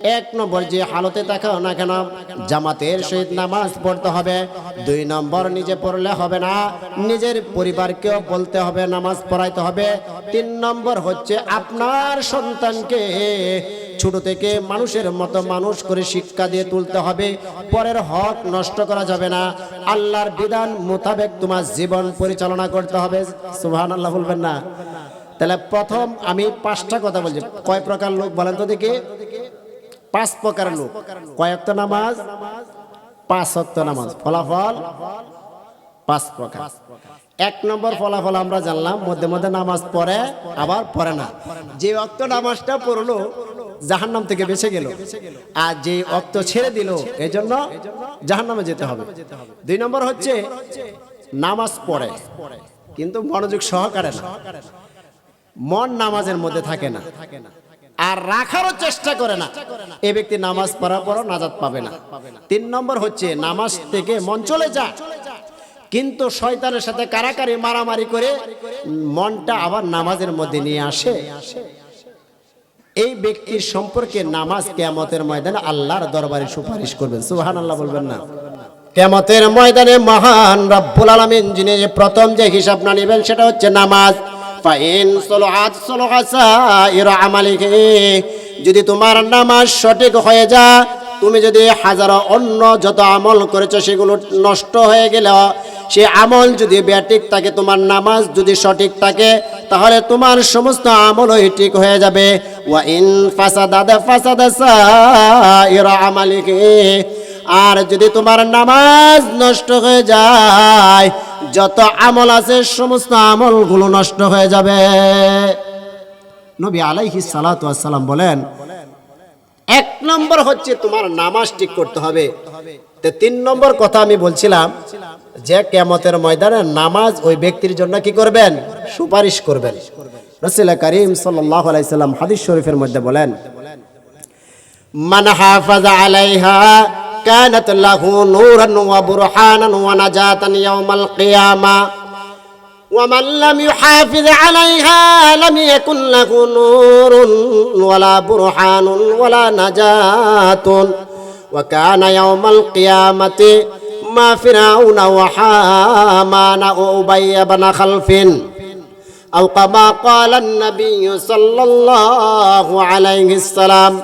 এক নম্বর যে হালতে থাকাও না কেন? জামাতের সহিত নামাজ পড়তে হবে। দুই নম্বর নিজে পড়লে হবে না। নিজের পরিবারকেও বলতে হবে, নামাজ পড়াইতে হবে। তিন নম্বর হচ্ছে আপনার সন্তানকে ছোট থেকে মানুষের মতো মানুষ করে শিক্ষা দিয়ে তুলতে হবে। পরের হক নষ্ট করা যাবে না। আল্লাহর বিধান মোতাবেক তোমার জীবন পরিচালনা করতে হবে। সুবহান আল্লাহ বলবেন না। তাহলে প্রথম আমি পাঁচটা কথা বলছি। কয় প্রকার লোক বলেন তো দেখি। পাঁচ প্রকার লোক। কয়েকত নামাজ? পাঁচ অক্ত নামাজ। ফলাফল? পাঁচ প্রকার। এক নম্বর ফলাফল আমরা জানলাম, মধ্যে মধ্যে নামাজ পড়ে, আবার পড়ে না। যে অক্ত নামাজটা পড়ল জাহান নাম থেকে বেঁচে গেল। আর যে অক্ত ছেড়ে দিল এই জন্য জাহান নামে যেতে হবে। দুই নম্বর হচ্ছে, নামাজ পড়ে, কিন্তু মনোযোগ সহকারে না। মন নামাজের মধ্যে থাকে না। আর রাখারও চেষ্টা করে না। এ ব্যক্তি নামাজ পড়ার পরও নাজাদ পাবে না। তিন নম্বর হচ্ছে নামাজ থেকে মন চলে যায় কিন্তু শয়তানের সাথে কারাকারি, মারামারি করে মনটা আবার নামাজের মধ্যে নিয়ে আসে। এই ব্যক্তির সম্পর্কে নামাজ কেয়ামতের ময়দানে আল্লাহর দরবারে সুপারিশ করবেন। সুহান আল্লাহ বলবেন না। কেয়ামতের ময়দানে মহান রব্বুল আলমিন যিনি যে প্রথম যে হিসাব না নেবেন, সেটা হচ্ছে নামাজ। ফাইন সলোহাত ইরা আমালিকে যদি তোমার নামাজ সঠিক হয়ে যা তুমি যদি হাজারো অন্য যত আমল করেছ, সেগুলো নষ্ট হয়ে গেল, সে আমল যদি ব্যাটিক থাকে, তোমার নামাজ যদি সঠিক থাকে, তাহলে তোমার সমস্ত আমলই ঠিক হয়ে যাবে। ওয়া ইন ফাসাদা ফাসাদা সাইরা আমালিকে আর যদি তোমার নামাজ নষ্ট হয়ে যায় যত আমল আছে, সমস্ত আমলগুলো নষ্ট হয়ে যাবে। নবী ওয়াস সালাম বলেন, এক নম্বর হচ্ছে তোমার নামাজ ঠিক করতে হবে। তো তিন নম্বর কথা আমি বলছিলাম যে কেমতের ময়দানে নামাজ ওই ব্যক্তির জন্য কি করবেন? সুপারিশ করবেন। রসুল করিম সাল্লাহ আলাইসাল্লাম হাদিস শরীফের মধ্যে বলেন, মান হাফাজ আলাইহা كانت له نورا وبرهانا ونجاة يوم القيامة. ومن لم يحافظ عليها لم يكن له نور ولا برهان ولا نجاة. وكان يوم القيامة ما فرعون وحامان وأبي بن خلف. أو كما قال النبي صلى الله عليه وسلم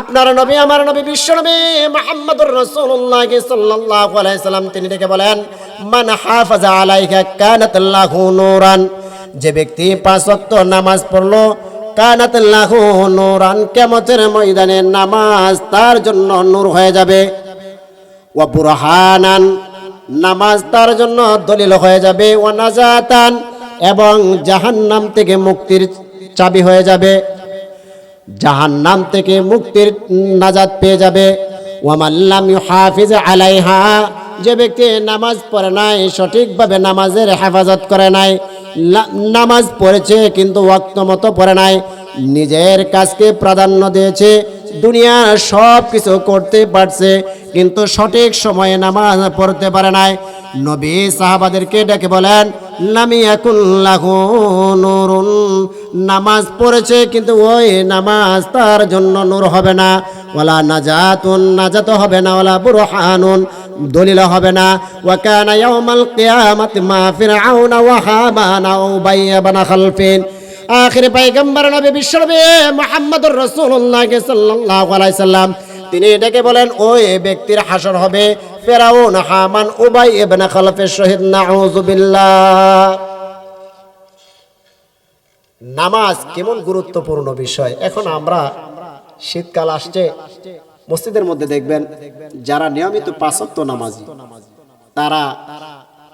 আপনার নবী, আমার নবী, বিশ্ব নবী মুহাম্মদুর রাসূলুল্লাহ সাল্লাল্লাহু আলাইহি সাল্লাম, তিনি ডেকে বলেন, মান হাফাজা আলাইকা কানাত লাহু নূরান। যে ব্যক্তি পাঁচ ওয়াক্ত নামাজ পড়ল কানাত লাহু নূরান কিয়ামতের ময়দানে নামাজ তার জন্য নূর হয়ে যাবে। ওয়া বুরহানান, নামাজ তার জন্য দলিল হয়ে যাবে। ওয়া নাজাতান, এবং জাহান্নাম থেকে মুক্তির চাবি হয়ে যাবে। জাহান্নাম থেকে মুক্তির নাজাদ পেয়ে যাবে। ওয়ামাল্লাম হাফিজ আলাইহা, যে ব্যক্তি নামাজ পড়ে নাই, সঠিকভাবে নামাজের হেফাজত করে নাই নামাজ পড়েছে কিন্তু ওয়াক্ত মতো পড়ে নাই, নিজের কাজকে প্রাধান্য দিয়েছে দুনিয়ার সব কিছু করতে পারছে, কিন্তু সঠিক সময়ে নামাজ পড়তে পারে নাই। নবী সাহাবাদেরকে ডেকে বলেন নুরুন। নামাজ পড়েছে, কিন্তু ওই নামাজ তার জন্য নূর হবে না। ওলা নাজাতুন, নাজাত হবে না। ওলা বুরহানুন, দলিল হবে না। ওয়া কানা ইয়াউমাল কিয়ামাতি মা ফিরআউনা ওয়া ওয়া উবাইয়া বানা খালফিন। আখির পয়গম্বর নবী বিশ্বনবী মুহাম্মদুর রাসূলুল্লাহ সাল্লাল্লাহু আলাইহি সাল্লাম। তিনি এটাকে বলেন, ওই ব্যক্তির হাসর হবে ফেরাউন, হামান, উবাই ইবনে খালফের শহীদ নাউজুবিল্লাহ নামাজ কেমন গুরুত্বপূর্ণ বিষয়? এখন আমরা শীতকাল আসছে, মসজিদের মধ্যে দেখবেন যারা নিয়মিত পাঁচত্ব নামাজি, তারা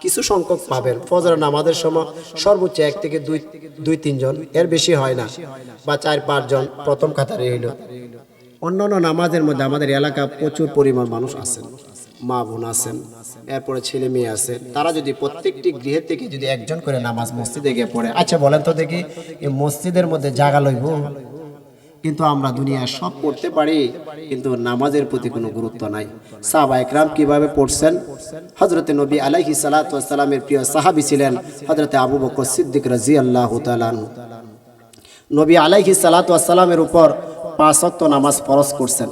কিছু সংখ্যক পাবেন। ফজর নামাজের সময় সর্বোচ্চ এক থেকে দুই দুই তিনজন এর বেশি হয় না, বা চার পাঁচজন প্রথম কাতারে হইল অন্যান্য নামাজের মধ্যে আমাদের এলাকা প্রচুর পরিমাণ মানুষ আছেন, মা বোন আছেন, এরপরে ছেলে মেয়ে আছে। তারা যদি প্রত্যেকটি গৃহের থেকে যদি একজন করে নামাজ মসজিদে গিয়ে পড়ে আচ্ছা বলেন তো দেখি, এই মসজিদের মধ্যে জায়গা লইব? কিন্তু আমরা দুনিয়া সব পড়তে পারি, কিন্তু নামাজের প্রতি কোনো গুরুত্ব নাই। সাহাবা একরাম কীভাবে পড়ছেন? হজরতে নবী আলাইহি সালাতামের প্রিয় সাহাবি ছিলেন হজরতে আবু বকর সিদ্দিক রাজি আল্লাহ নবী আলাইহি সালাতামের উপর পাঁচ অক্ত নামাজ ফরজ করছেন।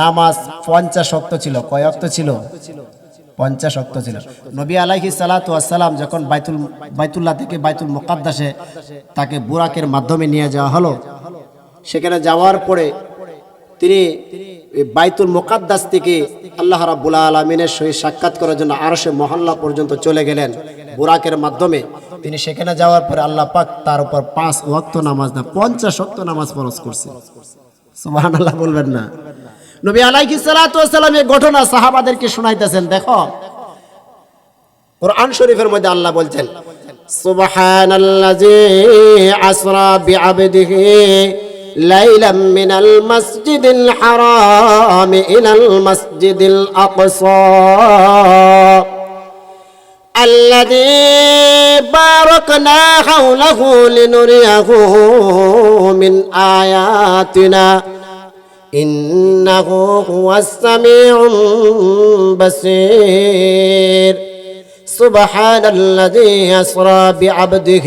নামাজ পঞ্চাশ অক্ত ছিল, কয় অক্ত ছিল? পঞ্চাশ অক্ত ছিল। নবী আলাইহি সালাতু আসসালাম যখন বাইতুল, বাইতুল্লাহ থেকে বাইতুল মুকাদ্দাসে তাকে বুরাকের মাধ্যমে নিয়ে যাওয়া হলো সেখানে যাওয়ার পরে তিনি বাইতুল মুকাদ্দাস থেকে আল্লাহ রাব্বুল আলমিনের সহিত সাক্ষাৎ করার জন্য আরশে মহল্লা পর্যন্ত চলে গেলেন। বুরাকের মাধ্যমে তিনি সেখানে যাওয়ার পরে আল্লাহ পাক তার উপর পাঁচ ওয়াক্ত নামাজ না, পঞ্চাশ ওয়াক্ত নামাজ ফরজ করছে সুবহান আল্লাহ বলবেন না। নবী আলাইহিস সালাতু ওয়াসসালাম এই ঘটনা সাহাবাদেরকে শোনাইতেছেন, দেখো। কোরআন শরীফের মধ্যে আল্লাহ বলছেন, সুবহানাল্লাযী আসরা বিআবদিহি ليلا من المسجد الحرام إلى المسجد الأقصى. الذي باركنا حوله لنريه من آياتنا. إنه هو السميع البصير. سبحان الذي يسرى بعبده.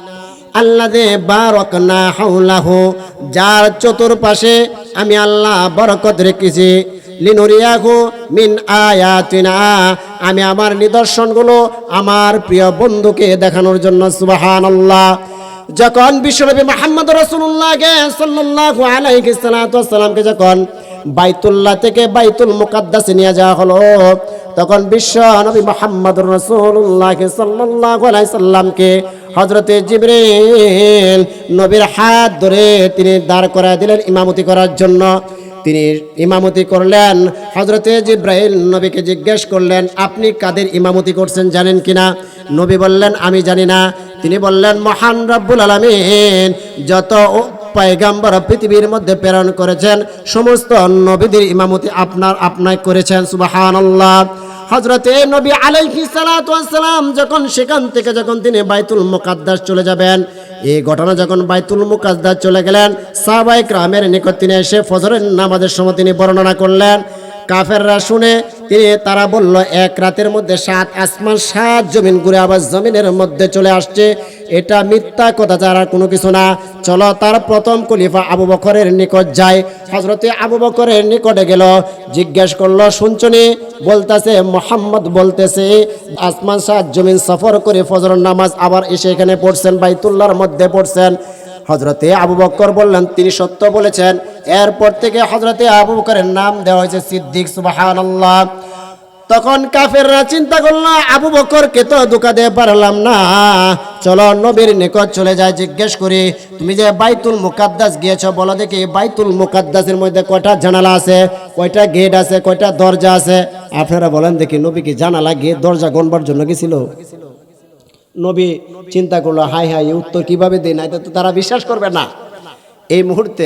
আল্লাদে বারকনা হাউলাহু যার চতুর্পাশে আমি আল্লাহ বরকত রেখেছি। লিনুরিয়াহু মিন আয়াতিনা, আমি আমার নিদর্শনগুলো আমার প্রিয় বন্ধুকে দেখানোর জন্য, সুবহানাল্লাহ। যখন বিশ্বনবী মোহাম্মদ রসুল্লাহকে সাল্লাল্লাহু আলাইহি সাল্লামকে যখন বাইতুল্লাহ থেকে বাইতুল মুকাদ্দাসে নিয়ে যাওয়া হলো তখন বিশ্ব নবী মোহাম্মদ রসুল্লাহকে সাল্লাল্লাহু আলাইহি সাল্লামকে হজরতে জিবরিল নবীর হাত ধরে তিনি দাঁড় করা দিলেন ইমামতি করার জন্য। তিনি ইমামতি করলেন হজরতে জিব্রাহিল নবীকে জিজ্ঞেস করলেন, আপনি কাদের ইমামতি করছেন জানেন কিনা? নবী বললেন, আমি জানি না। তিনি বললেন, মহান রব্বুল আলমিন, যত পায়গাম্বর পৃথিবীর মধ্যে প্রেরণ করেছেন। সমস্ত নবীদের ইমামতি আপনার আপনায় করেছেন সুবাহান আল্লাহ হজরতে নবী আলাইহি সালাম যখন সেখান থেকে যখন তিনি বাইতুল মুকাদ্দাস চলে যাবেন, এই ঘটনা যখন বাইতুল মুকাদ্দাস চলে গেলেন সাহাবাই রামের নিকট তিনি এসে ফজরের নামাজের সময় তিনি বর্ণনা করলেন। কাফেররা শুনে তিনি তারা বলল, এক রাতের মধ্যে সাত আসমান, সাত জমিন ঘুরে আবার জমিনের মধ্যে চলে আসছে। এটা মিথ্যা কথা ছাড়া কোনো কিছু না। চলো, তার প্রথম খলিফা আবু বকরের নিকট যায় হজরতে আবু বকরের নিকটে গেল, জিজ্ঞেস করল শুনছনি বলতেছে, মোহাম্মদ বলতেছে, আসমান, সাত জমিন সফর করে ফজর নামাজ আবার এসে এখানে পড়ছেন বাইতুল্লার মধ্যে পড়ছেন। হজরতে আবু বক্কর বললেন, তিনি সত্য বলেছেন। এরপর থেকে হজরতে আবু বকরের নাম দেওয়া হয়েছে সিদ্দিক সুবাহান্লাহ তখন কাফেররা চিন্তা করল, আবু বকরকে তো ধোকা দিয়ে পারলাম না। চলো নবীর নিকট চলে যায় জিজ্ঞেস করি, তুমি যে বাইতুল মুকাদ্দাস গিয়েছো, বলো দেখি বাইতুল মুকাদ্দাসের মধ্যে কয়টা জানালা আছে, কয়টা গেট আছে, কয়টা দরজা আছে? আপনারা বলেন দেখি, নবী কি জানালা, গেট, দরজা গণবার জন্য গেছিল? নবী চিন্তা করল হাই হাই উত্তর কীভাবে দেয়? না এটা তো তারা বিশ্বাস করবে না। এই মুহূর্তে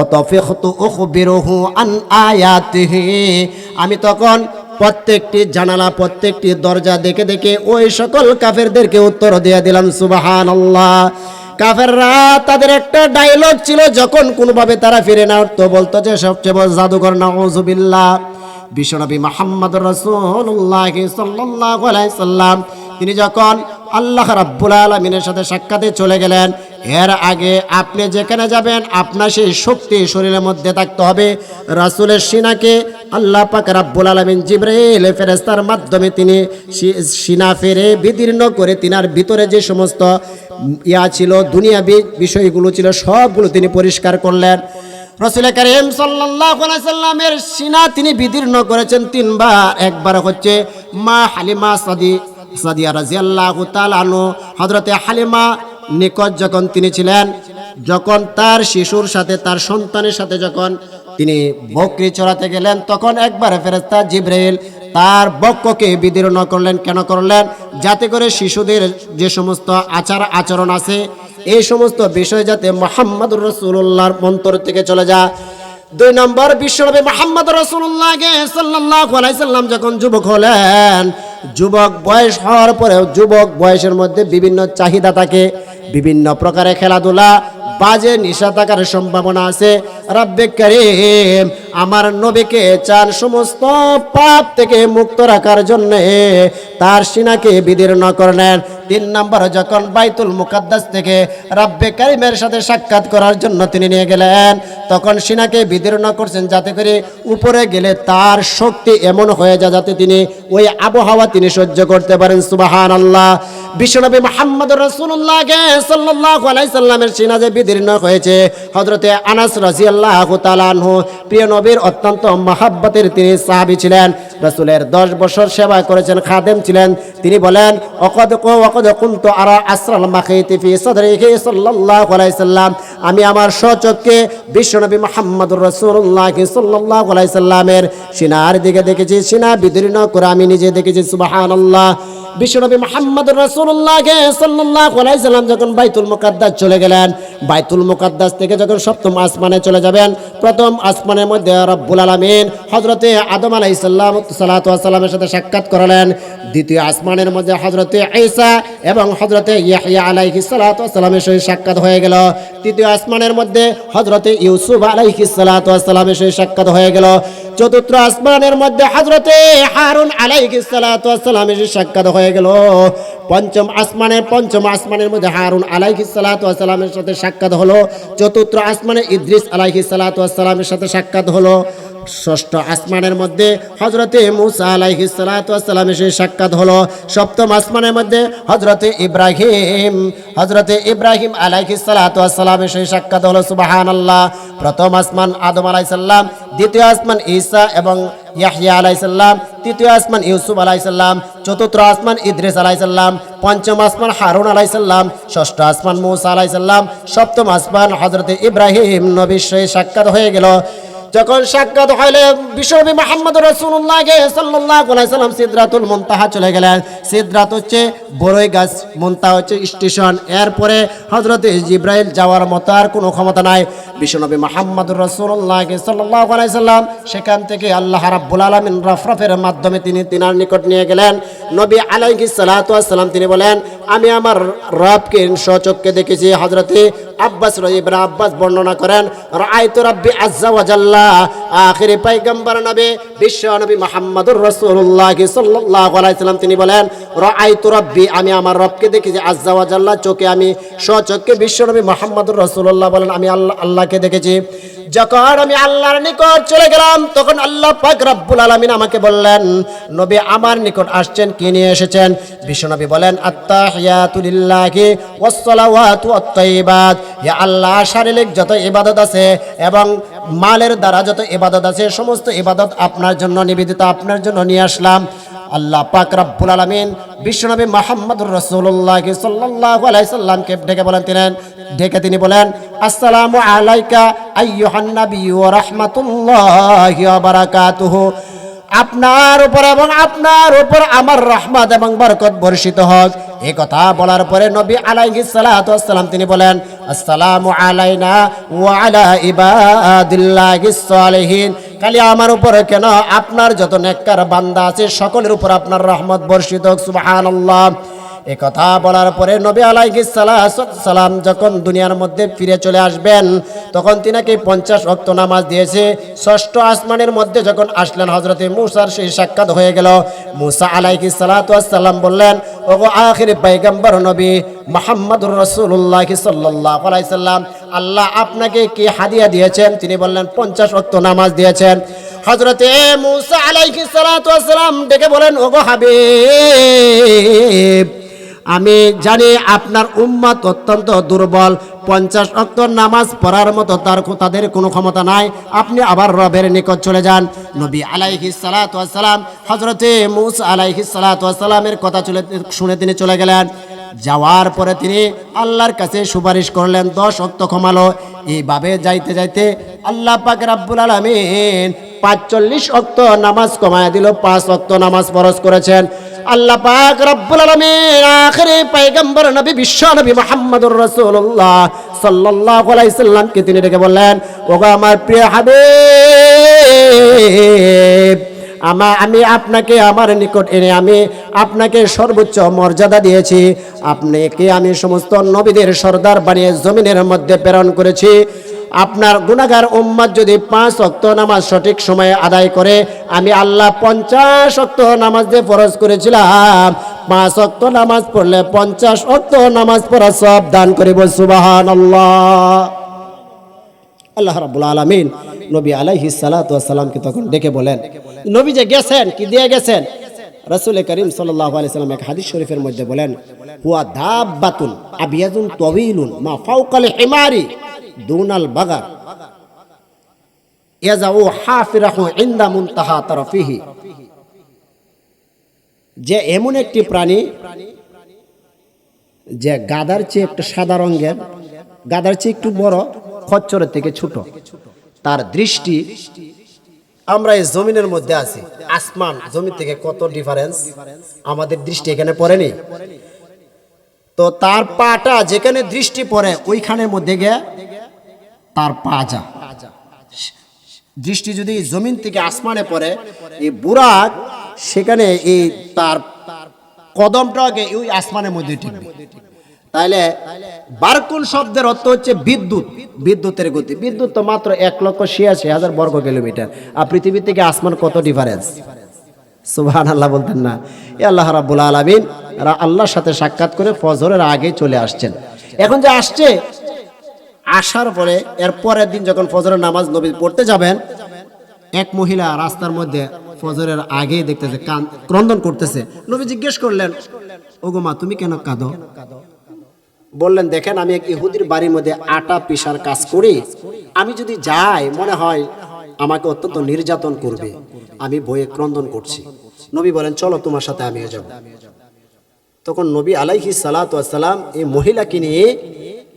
ওতফিখতু উখবিরুহু আন আয়াতিহি। আমি তখন প্রত্যেকটি জানালা, প্রত্যেকটি দরজা দেখে দেখে ওই সকল কাফেরদেরকে উত্তর দিয়ে দিলাম, সুবহানাল্লাহ। কাফেররা তাদের একটা ডায়লগ ছিল, যখন কোনোভাবে তারা ফিরে না উঠতো, বলতো যে, সবচেয়ে বড় জাদুঘর, নাউজুবিল্লাহ। বিশ্বনবী মোহাম্মদ রসুল্লাহ আলাইহি সাল্লাম, তিনি যখন আল্লাহ রাব্বুল আলমিনের সাথে সাক্ষাতে চলে গেলেন এর আগে আপনি যেখানে যাবেন, আপনার সেই শক্তি শরীরের মধ্যে থাকতে হবে। রাসুলের সিনাকে আল্লাহ পাক রাব্বুল আলমিন জিব্রাইল ফেরেস্তার মাধ্যমে তিনি সিনা ফেরে বিদীর্ণ করে তিনার ভিতরে যে সমস্ত ইয়া ছিল দুনিয়া বিষয়গুলো ছিল, সবগুলো তিনি পরিষ্কার করলেন। রসুল করিম সাল্লামের সিনা তিনি বিদীর্ণ করেছেন তিনবার। একবার হচ্ছে মা হালিমা সাদি, সাদিয়া রাজিয়াল্লাহু তাআলা আনহু, হযরতে হালিমা নিকট যখন তিনি ছিলেন, যখন তার শিশুর সাথে, তার সন্তানের সাথে যখন তিনি বকরি চড়াতে গেলেন, তখন একবার ফেরেস্তা জিব্রাইল তার বক্ষকে বিদীর্ণ করলেন। কেন করলেন? যাতে করে শিশুদের যে সমস্ত আচার আচরণ আছে, এই সমস্ত বিষয় যাতে মোহাম্মদুর রসুল্লাহর মন্তর থেকে চলে যায়। দুই নম্বর, বিশ্বনবী মোহাম্মদ রসুল্লাহকে সাল্লাহ সাল্লাম যখন যুবক হলেন যুবক বয়স হওয়ার পরেও যুবক বয়সের মধ্যে বিভিন্ন চাহিদা থাকে, বিভিন্ন প্রকারে খেলাধুলা, বাজে নিশা থাকার সম্ভাবনা আছে। রাব্বে করিম, আমার নবীকে চান সমস্ত পাপ থেকে মুক্ত রাখার জন্য। তার সিনাকে বিদীর্ণ করলেন। তিন নম্বর, যখন বাইতুল মুকাদ্দাস থেকে রাব্বে কারিমের সাথে সাক্ষাৎ করার জন্য তিনি নিয়ে গেলেন, তখন সিনাকে বিদীর্ণ করছেন যাতে করে উপরে গেলে তার শক্তি এমন হয়ে যায় যাতে তিনি ওই আবহাওয়া তিনি সহ্য করতে পারেন। সুবাহান আল্লাহ বিশ্বনবী মোহাম্মদ রসুল্লাহকে সাল্লাহ আলাইসাল্লামের সিনা যে বিদীর্ণ হয়েছে হজরতে আনাস রাজিয়াল্লাহ তালানহু প্রিয় নবীর অত্যন্ত মহাব্বতের তিনি সাহাবি ছিলেন, রসুলের দশ বছর সেবা করেছেন, খাদেম ছিলেন। তিনি বলেন অকদ অকদ কুন্ত আরা আসরাল মাখিতি ফি সদরিহি সাল্লাল্লাহু আলাইহি সাল্লাম। আমি আমার স্বচক্ষে বিশ্বনবী মুহাম্মদুর রাসূলুল্লাহ সাল্লাল্লাহু আলাইহি সিনার দিকে দেখেছি, সিনা বিদীর্ণ করে আমি নিজে দেখেছি, সুবহানাল্লাহ। বিশ্বনবী মোহাম্মদ রসুল্লাহকে সাল্লাহ আলাইসাল্লাম যখন বাইতুল মুকাদ্দাস চলে গেলেন, বাইতুল মুকাদ্দাস থেকে যখন সপ্তম আসমানে চলে যাবেন, প্রথম আসমানের মধ্যে রব্বুল আলমিন হজরতে আদম আলাইসাল্লাম সালাতামের সালাতু সাথে সাক্ষাৎ করালেন। দ্বিতীয় আসমানের মধ্যে হজরতে ঈসা এবং হযরতে ইয়াহইয়া আলাইহিস সালাতু সালামের সহিত সাক্ষাৎ হয়ে গেল। তৃতীয় আসমানের মধ্যে হজরতে ইউসুফ আলাইহিস সালাতু সালামের সহিত সাক্ষাৎ হয়ে গেল। চতুর্থ আসমানের মধ্যে হজরতে হারুন আলাইহিস সালাতু সালামের সহিত সাক্ষাৎ হয়ে গেল। পঞ্চম আসমানের পঞ্চম আসমানের মধ্যে হারুন আলাইহিস সালাতু সালামের সাথে সাক্ষাৎ হলো। চতুর্থ আসমানে ইদ্রিস আলাইহিস সালাতু সালামের সাথে সাক্ষাৎ হলো। ষষ্ঠ আসমানের মধ্যে হজরতে মুসা আলাইহিস সালাতু সালামের সাথে সাক্ষাৎ হলো। সপ্তম আসমানের মধ্যে হজরতে ইব্রাহিম হজরতে ইব্রাহিম আলাইহিস সালাতু সালামের সাথে সাক্ষাৎ হলো সুবাহান আল্লাহ প্রথম আসমান আদম আলাইহিস সালাম, দ্বিতীয় আসমান ঈসা এবং ইয়াহইয়া আলাইসাল্লাম তৃতীয় আসমান ইউসুফ আলাইসাল্লাম চতুর্থ আসমান ইদ্রিস আলাইসাল্লাম পঞ্চম আসমান হারুন আলাইসাল্লাম ষষ্ঠ আসমান মুসা আলাইসাল্লাম সপ্তম আসমান হজরতে ইব্রাহিম নবীর সাক্ষাৎ হয়ে গেল। যখন সাক্ষাৎ হইলে বিশ্বনবী মোহাম্মদ রসুল্লাহকে সাল্লাল্লাহু আলাইহি সাল্লাম সিদরাতুল মুনতাহা চলে গেলেন। সিদরাত হচ্ছে বড়ই গাছ, মুনতাহা হচ্ছে স্টেশন। এরপরে হজরতে জিব্রাইল যাওয়ার মতো আর কোনো ক্ষমতা নাই। বিশ্বনবী মোহাম্মদ রসুল্লাহকে সাল্লাল্লাহু আলাইহি সাল্লাম সেখান থেকে আল্লাহ রাব্বুল আলামিন রফরফের মাধ্যমে তিনি তিনার নিকট নিয়ে গেলেন। নবী আলাইহিস সালাতু ওয়াসসালাম তিনি বলেন আমি আমার রবকে স্বচক্ষে দেখেছি হজরতে আব্বাস ইবরা আব্বাস বর্ণনা করেন, রাআইতু রাব্বি আজ্জা ওয়া জাল্লা, আখিরি পয়গম্বর নবী, বিশ্ব নবী মুহাম্মদুর রাসূলুল্লাহ সাল্লাল্লাহু আলাইহি তিনি বলেন, রাআইতু রাব্বি, আমি আমার রবকে দেখেছি আজ্জা ওয়াজাল্লা চোখে আমি স্বচক্ষে বিশ্ব নবী মুহাম্মদুর রাসূলুল্লাহ বলেন, আমি আল্লাহ আল্লাহকে দেখেছি। যখন আমি আল্লাহর নিকট চলে গেলাম, তখন আল্লাহ পাক রব্বুল আলামিন আমাকে বললেন, নবী আমার নিকট আসছেন, কি নিয়ে এসেছেন? বিশ্বনবী বলেন আত্তাহিয়াতু লিল্লাহি ওয়াসসালাওয়াতু আত-তাইয়্যিবাত ইয়া আল্লাহ, শারীরিক যত ইবাদত আছে এবং মালের দ্বারা যত ইবাদত আছে, সমস্ত ইবাদত আপনার জন্য নিবেদিত, আপনার জন্য নিয়ে আসলাম। আল্লাহ পাক রব্বুল আলামিন বিশ্বনবী মুহাম্মদুর রাসূলুল্লাহ সাল্লাল্লাহু আলাইহি সাল্লামকে ডেকে বলেন, তিনি ডেকে তিনি বলেন, আসসালামু আলাইকা আইয়ুহান নবী ওয়া রাহমাতুল্লাহি ওয়া বারাকাতুহু। আপনার উপর এবং আপনার উপর আমার রহমত এবং বরকত বর্ষিত হোক। এই কথা বলার পরে নবী আলাইহি সালাতু ওয়াসসালাম তিনি বলেন, আসসালামু আলাইনা ওয়া আলা ইবাদিল্লাহিস সালিহিন। খালি আমার উপরে কেন? আপনার যত নেককার বান্দা আছে, সকলের উপর আপনার রহমত বর্ষিত সুবহানাল্লাহ। এ কথা বলার পরে নবী আলাইহিস সালাম যখন দুনিয়ার মধ্যে ফিরে চলে আসবেন, তখন তিনাকে পঞ্চাশ অক্ত নামাজ দিয়েছে। ষষ্ঠ আসমানের মধ্যে যখন আসলেন হজরতে মুসার সেই সাক্ষাৎ হয়ে গেল। মুসা আলাইহিস সালাম বললেন, ওগো আখির পাইগাম্বর নবী মোহাম্মদুর রসুল্লাহ সাল্লাহ আলাইসাল্লাম আল্লাহ আপনাকে কি হাদিয়া দিয়েছেন? তিনি বললেন, পঞ্চাশ অক্ত নামাজ দিয়েছেন। হজরতে মুসা আলাইহিস সালাম ডেকে বলেন, ওগো হাবিব আমি জানি আপনার উম্মাত অত্যন্ত দুর্বল, পঞ্চাশ অক্ত নামাজ পড়ার মতো তার তাদের কোনো ক্ষমতা নাই। আপনি আবার রবের নিকট চলে যান। নবী আলাইহি সালাম হজরতে মুস আলাইহি সালামের কথা চলে শুনে তিনি চলে গেলেন। যাওয়ার পরে তিনি আল্লাহর কাছে সুপারিশ করলেন, দশ অক্ত ক্ষমালো এইভাবে যাইতে যাইতে আল্লাহ পাক রাব্বুল আলামিন পাঁচচল্লিশ অক্ত নামাজ কমায় দিল, পাঁচ অক্ত নামাজ ফরজ করেছেন। আল্লাহ পাক রব্বুল আলামিন আখেরি পয়গম্বর নবী বিশ্ব নবী মুহাম্মদুর রাসূলুল্লাহ সাল্লাল্লাহু আলাইহি সাল্লামকে তিনি ডেকে বললেন, ওগো আমার প্রিয় হাবিব, আমা, আমি আপনাকে আমার নিকট এনে আমি আপনাকে সর্বোচ্চ মর্যাদা দিয়েছি। আপনাকে আমি সমস্ত নবীদের সর্দার বানিয়ে জমিনের মধ্যে প্রেরণ করেছি। আপনার গুণাগার উম্মাদ যদি পাঁচ অক্ত নামাজ সঠিক সময়ে আদায় করে, আমি আল্লাহ পঞ্চাশ অক্ত নামাজ দিয়ে ফরজ করেছিলাম। পাঁচ অক্ত নামাজ পড়লে পঞ্চাশ অক্ত নামাজ পড়া সব দান করিব সুবাহান আল্লাহ রাবুল আলমিন নবী আলাইহি সালাতামকে তখন ডেকে বলেন, নবী যে গেছেন, কি দিয়ে গেছেন? রসুল করিম আলাইসাল্লাম এক হাদিস শরীফের মধ্যে বলেন, হুয়া দাব্বাতুন আবিয়াজুন তবিলুন মা হিমারি। দুনাল বাগার। ইয়াজাউ হাফিরাহু ইনদা মুনতাহা তারফিহি। যে এমন একটি প্রাণী, যে গাদার চেয়ে একটা সাদা রঙের, গাদার চেয়ে একটু বড়, খচ্চরের থেকে ছোট। তার দৃষ্টি, আমরা এই জমিনের মধ্যে আছি। আসমান জমি থেকে কত ডিফারেন্স আমাদের দৃষ্টি এখানে পড়েনি। তো তার পাটা যেখানে দৃষ্টি পড়ে, ওইখানের মধ্যে গিয়ে তার পা যা। দৃষ্টি যদি জমিন থেকে আসমানে পড়ে, এই বুরাক সেখানে এই তার কদমটাকে ওই আসমানের মধ্যে টিকবে তাহলে বারকুল শব্দের অর্থ হচ্ছে বিদ্যুৎ, বিদ্যুতের গতি। বিদ্যুৎ তো মাত্র এক লক্ষ ছিয়াশি হাজার বর্গ কিলোমিটার। আর পৃথিবী থেকে আসমান কত ডিফারেন্স সুবহান আল্লাহ বলতেন না। এ আল্লাহ রাব্বুল আলামিন আল্লাহর সাথে সাক্ষাৎ করে ফজরের আগে চলে আসছেন। এখন যে আসছে আসার পরে এর পরের দিন যখন ফজরের নামাজ নবী পড়তে যাবেন, এক মহিলা রাস্তার মধ্যে ফজরের আগে দেখতেছে, কান ক্রন্দন করতেছে। নবী জিজ্ঞেস করলেন, ওগো মা, তুমি কেন কাঁদো? বললেন, দেখেন, আমি এক ইহুদির বাড়ির মধ্যে আটা পিসার কাজ করি। আমি যদি যাই, মনে হয় আমাকে অত্যন্ত নির্যাতন করবে। আমি বইয়ে ক্রন্দন করছি। নবী বলেন, চলো, তোমার সাথে আমিও যাব। তখন নবী আলাইহি সালাম এই মহিলাকে নিয়ে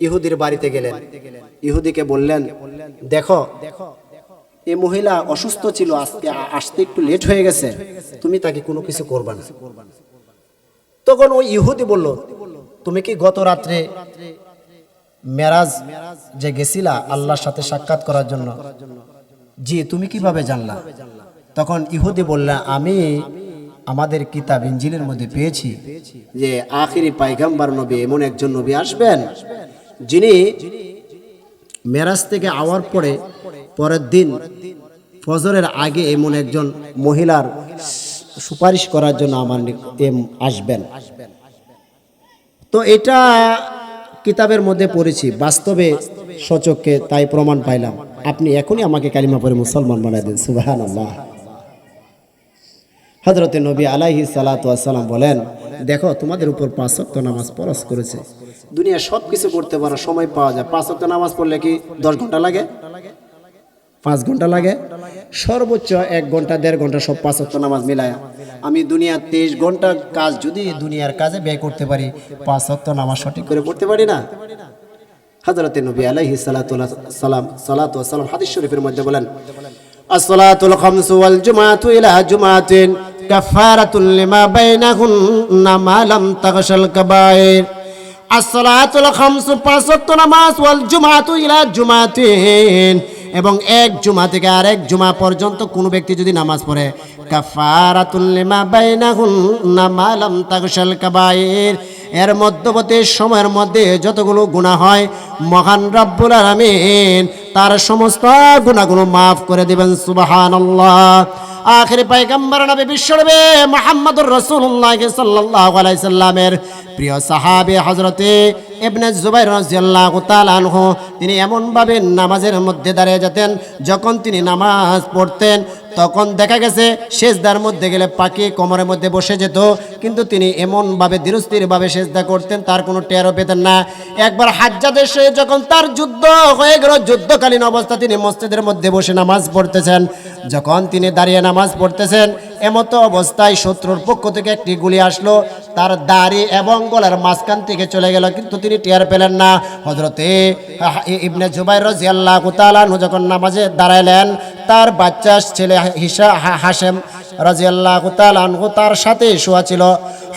ইহুদির বাড়িতে গেলেন। ইহুদিকে বললেন, দেখো এই মহিলা অসুস্থ ছিল, আজকে আসতে একটু লেট হয়ে গেছে। তুমি তাকে কোনো কিছু করবা না। তখন ওই ইহুদি বলল, তুমি কি গত রাত্রে মেরাজ যে গেছিলা আল্লাহর সাথে সাক্ষাৎ করার জন্য? জি, তুমি কীভাবে জানলা? তখন ইহুদি বলল, আমি আমাদের কিতাব ইঞ্জিলের মধ্যে পেয়েছি যে আখিরি পাইগাম্বার নবী এমন একজন নবী আসবেন যিনি মেরাজ থেকে আওয়ার পরে পরের দিন ফজরের আগে এমন একজন মহিলার সুপারিশ করার জন্য আমার আসবেন। তো এটা কিতাবের মধ্যে পড়েছি, বাস্তবে সচককে তাই প্রমাণ পাইলাম। আপনি এখনই আমাকে কালিমা পরে মুসলমান বানাই দিন সুবাহান আল্লাহ হজরতে নবী আলাইহি সালাম বলেন, দেখো, তোমাদের উপর পাঁচ নামাজ পরশ করেছে। দুনিয়া সব কিছু করতে পারো, সময় পাওয়া যায়। পাঁচ ওয়াক্ত নামাজ পড়লে কি দশ ঘণ্টা লাগে? পাঁচ ঘণ্টা লাগে? সর্বোচ্চ এক ঘণ্টা, দেড় ঘণ্টা সব পাঁচ ওয়াক্ত নামাজ মিলায়। আমি দুনিয়ার তেইশ ঘণ্টা কাজ যদি দুনিয়ার কাজে ব্যয় করতে পারি, পাঁচ ওয়াক্ত নামাজ সঠিক করে পড়তে পারি না? হযরতে নবী আলাইহিস সালাতুল্লাহ সালাম, সালাত সালাম হাদিস শরীফের মধ্যে বলেন, আসসালাতুল কাফারাতুল লিমা বাইনাহুন্না মা লাম আসসালাতুল খামসু পাঁচত্ব নামাজ ওয়াল জুমাতু ইলা জুমাতিন এবং এক জুমা থেকে আরেক জুমা পর্যন্ত কোনো ব্যক্তি যদি নামাজ পড়ে, কাফারাতুল লিমা বাইনাহুন্না মা লাম তাগশাল কাবায়ের। এর মধ্যবর্তী সময়ের মধ্যে যতগুলো গুণা হয়, মহান রব্বুল আলামিন তার সমস্ত গুণাগুলো মাফ করে দিবেন, সুবহানাল্লাহ। আখের পাইগম্বর নবী বিশ্বনবী মোহাম্মদুর রসুল্লাহ সাল্লাহ আলাইসাল্লামের প্রিয় সাহাবে হযরতে ইবনে জুবাইর রাদিয়াল্লাহু তাআলা আনহু, তিনি এমনভাবে নামাজের মধ্যে দাঁড়িয়ে যেতেন, যখন তিনি নামাজ পড়তেন, তখন দেখা গেছে সেজদার মধ্যে গেলে পাখি কোমরের মধ্যে বসে যেত, কিন্তু তিনি এমনভাবে ধীরস্থিরভাবে সেজদা করতেন, তার কোনো টেরও পেতেন না। একবার হাজ্জাদের সে যখন তার যুদ্ধ হয়ে গেল, যুদ্ধকালীন অবস্থা, তিনি মসজিদের মধ্যে বসে নামাজ পড়তেছেন। যখন তিনি দাঁড়িয়ে নামাজ পড়তেছেন এমতো অবস্থায় শত্রুর পক্ষ থেকে একটি গুলি আসলো। তার দাড়ি এবং গলার মাঝখান থেকে চলে গেল, কিন্তু তিনি টিয়ার পেলেন না। হজরতে ইবনে জুবাই রাদিয়াল্লাহু তাআলা আনহু যখন নামাজে দাঁড়াইলেন, তার বাচ্চা ছেলে হিসা হা- হাশেম রাজিয়াল্লাহু তাআলা আনহু তার সাথে শোয়া ছিল।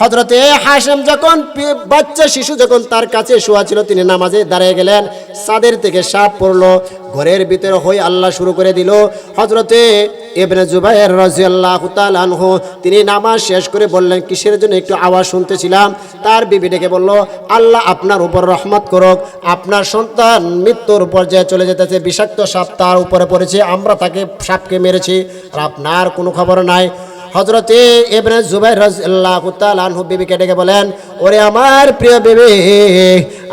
হজরতে হাশেম যখন বাচ্চা শিশু যখন তার কাছে শোয়া ছিল, তিনি নামাজে দাঁড়িয়ে গেলেন সাদের থেকে সাপ পড়ল। ঘরের ভিতরে হয়ে আল্লাহ শুরু করে দিল। হজরতে ইবনে জুবাইর রাদিয়াল্লাহু তাআলা আনহু, তিনি নামাজ শেষ করে বললেন, কিসের জন্য একটু আওয়াজ শুনতেছিলাম? তার বিবি ডেকে বলল, আল্লাহ আপনার উপর রহমত করুক। আপনার সন্তান মৃত্যুর পর্যায়ে চলে যেতেছে, বিষাক্ত সাপ তার উপরে পড়েছে, আমরা তাকে সাপকে মেরেছি, আর আপনার কোনো খবর নাই। হজরতে রাদিয়াল্লাহু তাআলা আনহু বিবিকে ডেকে বলেন, ওরে আমার প্রিয় বিবি,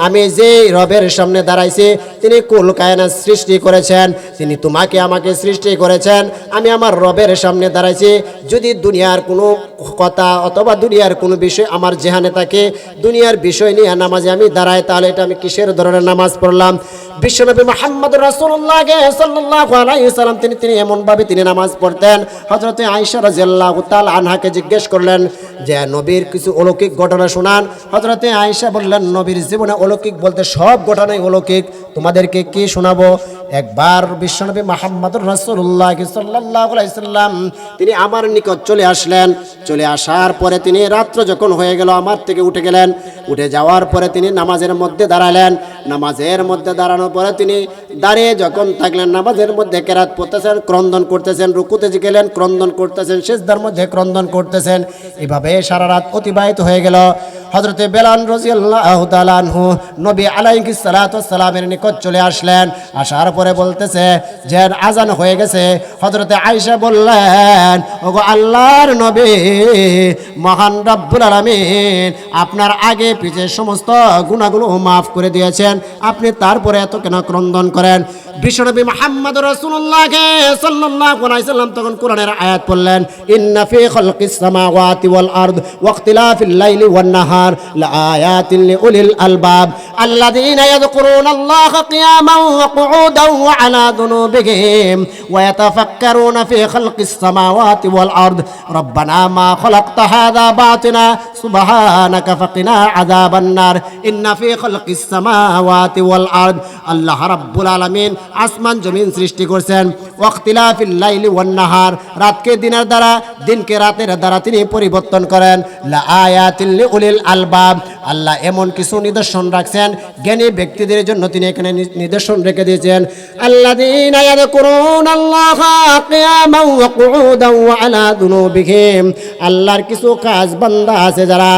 আমি যে রবের সামনে দাঁড়াইছি তিনি কুল কায়নাত সৃষ্টি করেছেন। তিনি তোমাকে আমাকে সৃষ্টি করেছেন। আমি আমার রবের সামনে দাঁড়াইছি। যদি দুনিয়ার কোনো কথা অথবা দুনিয়ার কোনো বিষয় আমার জেহানে থাকে, দুনিয়ার বিষয় নিয়ে নামাজে আমি দাঁড়াই, তাহলে এটা আমি কিসের ধরনের নামাজ পড়লাম? বিশ্বনবী মোহাম্মদ আলাইহি তিনি তিনি এমনভাবে তিনি নামাজ পড়তেন। হযরতে আয়েশা রাদিয়াল্লাহু তাআলা আনহাকে জিজ্ঞেস করলেন, যে নবীর কিছু অলৌকিক ঘটনা শোনান? হযরতে আয়েশা বললেন, নবীর জীবনে অলৌকিক বলতে সব ঘটনাই অলৌকিক। তোমাদেরকে কি শোনাবো? একবার বিশ্বনবী মোহাম্মদুর রাসূলুল্লাহ সাল্লাল্লাহু সাল্লাম, তিনি আমার নিকট চলে আসলেন। চলে আসার পরে তিনি রাত্র যখন হয়ে গেল, আমার থেকে উঠে গেলেন। উঠে যাওয়ার পরে তিনি নামাজের মধ্যে দাঁড়ালেন। নামাজের মধ্যে দাঁড়ানোর পরে তিনি দাঁড়িয়ে যখন থাকলেন, নামাজের মধ্যে কেরাত পড়তেছেন, ক্রন্দন করতেছেন, রুকুতে গেলেন ক্রন্দন করতেছেন শেষদার মধ্যে ক্রন্দন করতেছেন। এভাবে সারা রাত অতিবাহিত হয়ে গেল। হজরতে বেলান রাদিয়াল্লাহু তাআলা আনহু নবী সালাতু সালামের নিকট চলে আসলেন। আসার পরে বলতেছে যে আজান হয়ে গেছে। হজরতে আয়েশা বললেন, ওগো আল্লাহর নবী, মহান রব্বুল আলামিন আপনার আগে পিছে সমস্ত গুনাহগুলো মাফ করে দিয়েছেন। আপনি তারপরে এত কেন ক্রন্দন করেন? বিশ্বনবী মুহাম্মদ রাসূলুল্লাহকে সাল্লাল্লাহু আলাইহি সাল্লাম তখন কোরআনের আয়াত পড়লেন ইন্না ফি খালকিস সামাওয়াতি ওয়াল আরদ ওয়া ইখতিলাফিল লাইলি ওয়ান নাহার লাআয়াতিন লিউলিল আলবাব الذين يذكرون الله قياما وقعودا وعلى ذنوبهم ويتفكرون في خلق السماوات والأرض ربنا ما خلقت هذا باطلا سبحانك فقنا عذاب النار إن في خلق السماوات والأرض আল্লাহ রাব্বুল আলমিন আসমান জমিন সৃষ্টি করছেন। ওয়াক্তিলাফিল লাইলি ওয়ান রাতকে দিনের দ্বারা, দিনকে রাতের দ্বারা তিনি পরিবর্তন করেন। লা আয়াতিল লিউলিল আলবাব। আল্লাহ এমন কিছু নিদর্শন রাখছেন, জ্ঞানী ব্যক্তিদের জন্য তিনি এখানে নিদর্শন রেখে দিয়েছেন। আল্লাহা কিয়ামান ওয়া কুউদান ওয়া আলা দুনুবিহিম। আল্লাহর কিছু কাজ বান্দা আছে যারা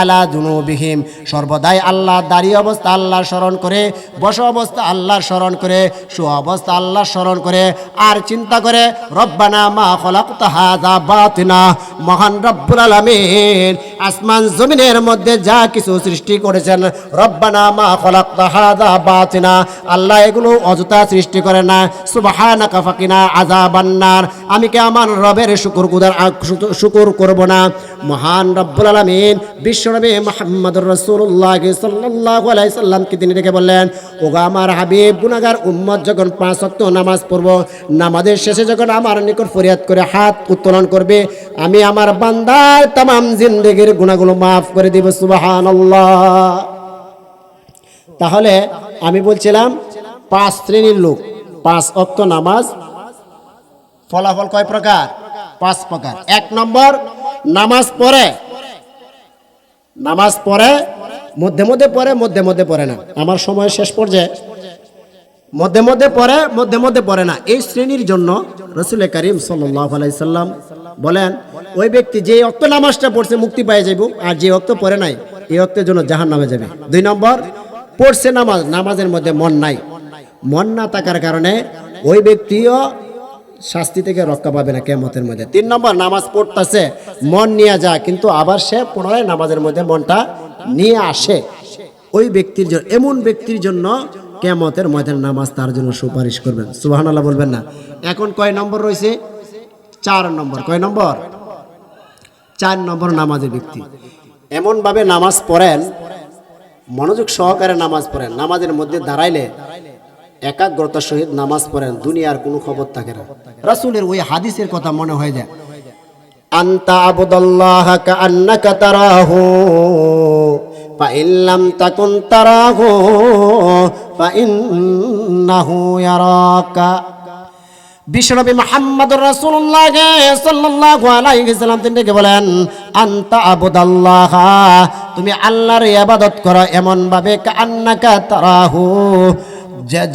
আলা দুনুবিহিম। সর্বদাই আল্লাহ দাঁড়িয়ে অবস্থা আল্লাহ স্মরণ করে, বসা অবস্থা আল্লাহর স্মরণ করে শু অবস্থা আল্লাহ স্মরণ করে আর চিন্তা করে, রব্বানা মা খলাকতা হাযা বাতিনা, মহান রব্বুল আলামিন, আসমান জমিনের মধ্যে যা কিছু সৃষ্টি করেছেন, রব্বানা মা খলাকতা হাযা বাতিনা, আল্লাহ এগুলো অযথা সৃষ্টি করে না। সুবহানাকা ফাকিনা আযাবান নার আমি কি আমার রবের শুকর গুদার শুকর করব না? মহান রব্বুল আলামিন, বিশ্বনবী মুহাম্মদুর রাসূলুল্লাহ সাল্লাল্লাহু আলাইহি সাল্লামকে তিনি ডেকে বললেন, ওগো আমার হাবিব, গুনাহগার উম্মত যখন পাঁচ ওয়াক্ত নামাজ পড়ব। নামাজের শেষে যখন আমার নিকট ফরিয়াদ করে হাত উত্তোলন করবে, আমি আমার বান্দার তামাম জিন্দেগির গুনাহগুলো মাফ করে দিব, সুবহানাল্লাহ। তাহলে আমি বলছিলাম, পাঁচ শ্রেণির লোক, পাঁচ অক্ত নামাজ, ফলাফল কয় প্রকার? পাঁচ প্রকার। এক নম্বর, নামাজ পড়ে। নামাজ পড়ে, মধ্যে মধ্যে পড়ে, মধ্যে মধ্যে পড়ে না। আমার সময় শেষ পর্যায়ে। মধ্যে মধ্যে পড়ে, মধ্যে মধ্যে পড়ে না। এই শ্রেণির জন্য রসুল করিম সাল্লাহ আলাইসাল্লাম বলেন, ওই ব্যক্তি যে অক্ত নামাজটা পড়ছে মুক্তি পেয়ে যাইব, আর যে অক্ত পড়ে নাই, এই অক্তের জন্য জাহান নামে যাবে। দুই নম্বর, পড়ছে নামাজ, নামাজের মধ্যে মন নাই। মন না থাকার কারণে ওই ব্যক্তিও শাস্তি থেকে রক্ষা পাবে না কেমতের মধ্যে। তিন নম্বর, নামাজ পড়তেছে, মন নিয়ে যা, কিন্তু আবার সে পুনরায় নামাজের মধ্যে মনটা নিয়ে আসে। ওই ব্যক্তির জন্য এমন ব্যক্তির জন্য কেমতের ময়দানে নামাজ তার জন্য সুপারিশ করবেন। সুবাহান আল্লাহ বলবেন না। এখন কয় নম্বর রয়েছে? চার নম্বর। কয় নম্বর? চার নম্বর নামাজের ব্যক্তি। এমনভাবে নামাজ পড়েন, মনোযোগ সহকারে নামাজ পড়েন, নামাজের মধ্যে দাঁড়াইলে একাগ্রতার সহিত নামাজ পড়েন, দুনিয়ার কোনো খবর থাকে না। রাসুলের ওই হাদিসের কথা মনে হয়ে যায়। আন্তা আবুদাল্লাহ কান্নাকা তারাহু। ফাইন লাম তাকুন তারাহু ফাইন্নাহু ইয়ারাকা বিশ্বনবী মুহাম্মদুর রাসূলুল্লাহ সাল্লাল্লাহু আলাইহি সাল্লাম তিনি বলেন? আনতা আবুদাল্লাহ, তুমি আল্লাহর ইবাদত করো এমন ভাবে কান্নাকা তারাহু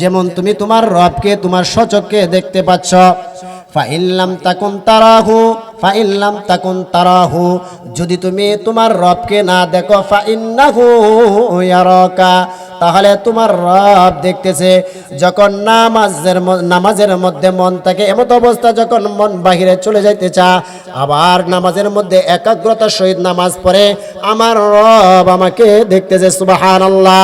যেমন তুমি তোমার রবকে, তোমার সচককে দেখতে পাচ্ছ। ফাইল্লাম তাকুন তারাহু ফাইল্লাম তাকুন তারাহু, যদি তুমি তোমার রবকে না দেখো, ফাইন্নাহু ইয়ারাকা, তাহলে তোমার রব দেখতেছে, যখন নামাজের নামাজের মধ্যে মন থাকে, এমত অবস্থা যখন মন বাহিরে চলে যাইতে চা আবার নামাজের মধ্যে একাগ্রতার সহিত নামাজ পড়ে, আমার রব আমাকে দেখতেছে সুবাহান আল্লাহ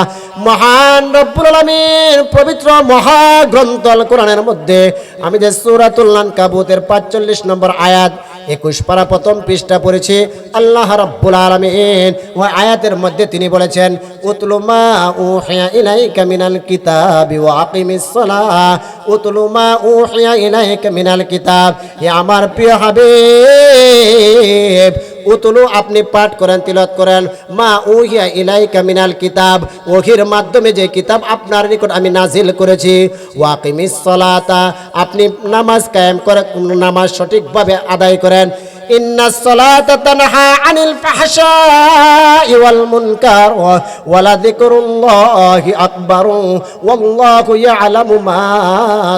মহান রব্বুল আলমীর পবিত্র মহাগ্রন্থ আল কোরআনের মধ্যে, আমি যে সুরাতুল্লান কাবুতের পাঁচচল্লিশ নম্বর আয়াত একুশ পারা প্রথম পৃষ্ঠা পড়েছি, আল্লাহ রাব্বুল আলমিন। ও আয়াতের মধ্যে তিনি বলেছেন উতলুমা ও হেয়া ইনাই কামিনাল কিতাব ও আকিম উতলুমা ও হেয়া ইনাই কামিনাল মিনাল কিতাব। আমার প্রিয় হাবিব উতলু আপনি পাঠ করেন, তিলত করেন। মা উহিয়া ইলাই কামিনাল কিতাব ওহির মাধ্যমে যে কিতাব আপনার নিকট আমি নাজিল করেছি। ওয়াকিমিস সালাতা, আপনি নামাজ কায়েম করে নামাজ সঠিকভাবে আদায় করেন।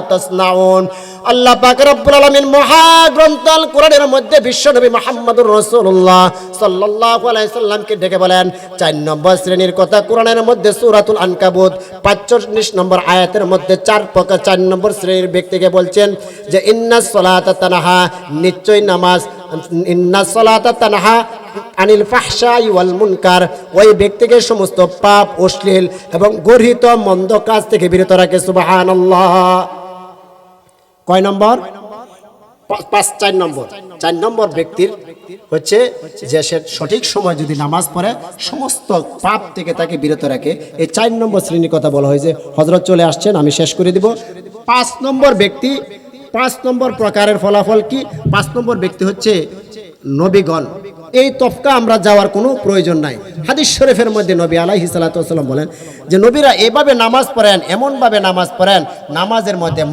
তাসনাউন। আল্লাহ পাক রব্বুল আলামিন মহাগ্রন্থ আল কোরআনের মধ্যে বিশ্বনবী মুহাম্মদুর রাসূলুল্লাহ সাল্লাল্লাহু আলাইহি সাল্লামকে ডেকে বলেন, চার নম্বর শ্রেণির কথা কোরআনের মধ্যে সূরাতুল আনকাবুত 45 নম্বর আয়াতের মধ্যে চার প্রকার চার নম্বর শ্রেণির ব্যক্তিকে বলছেন যে ইন্নাস সালাতা তানহা নিশ্চয় নামাজ ইন্নাস সালাতা তানহা আনিল ফাহশাই ওয়াল মুনকার ওই ব্যক্তিকে সমস্ত পাপ, অশ্লীল এবং গর্হিত মন্দ কাজ থেকে বিরত রাখে, সুবহানাল্লাহ। কয় নম্বর? পাঁচ- চার নম্বর। চার নম্বর ব্যক্তির হচ্ছে যে সে সঠিক সময় যদি নামাজ পড়ে, সমস্ত পাপ থেকে তাকে বিরত রাখে। এই চার নম্বর শ্রেণির কথা বলা হয়েছে। হজরত চলে আসছেন, আমি শেষ করে দিব। পাঁচ নম্বর ব্যক্তি, পাঁচ নম্বর প্রকারের ফলাফল কি? পাঁচ নম্বর ব্যক্তি হচ্ছে নবীগণ। এই তফকা আমরা যাওয়ার কোনো প্রয়োজন নাই। হাদিস শরীফের মধ্যে নবী আলাইহি সাল্লাম বলেন যে, নবীরা এভাবে নামাজ পড়েন, এমনভাবে নামাজ পড়েন, নামাজের মধ্যে